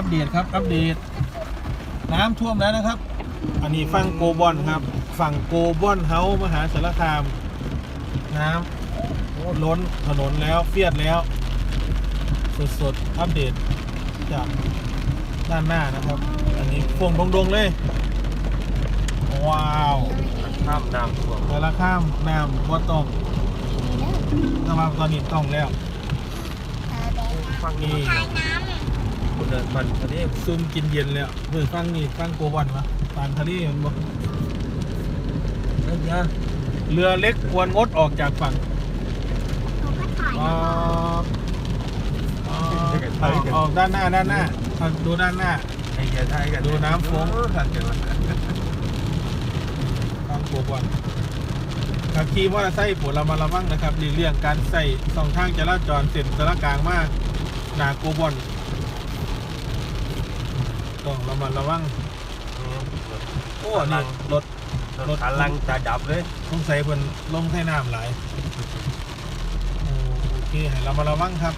อัปเดตครับ อัปเดต น้ำท่วมแล้วนะครับ อันนี้ฝั่งโกบอนครับ ฝั่งโกบอนเฮาส์มหาสารคาม น้ำโอ้ล้นถนนแล้วเฟียดแล้ว สดๆ อัปเดตจากด้านหน้านะครับ อันนี้พวงดงๆเลย ว้าวข้ามน้ำท่วมสารข้ามน้ำว่าต้องถ้ามาตอนนี้ต้องแล้วฟังนี้ทายน้ คุณเดินมันทะเลซุ่มกินเย็นแล้วเพื่อฟังนี่ฟังโกบอนวะปานทะเลมันบอกนั่นยะเรือเล็กควรงดออกจากฝั่งำหนูก็ถ่ายออกออกออกด้านหน้าด้านหน้าเอาดูด้านหน้าไอ้แกไทยกันดูน้ำโค้งทันกันวะฟังโกบอนขับขี่มอเตอร์ไซค์ปวดระมัดระวังนะครับหลีกเลี่ยงการใส่สองทางจราจรเส้นสารกลางมากหนาโกบอน ต้องระมัดระวังโอ้นี่รถรถคันลังจะดับเลยสงสัยเพิ่นลงใส่น้ำหลายโอ้โอเคให้เรามาระวังครับ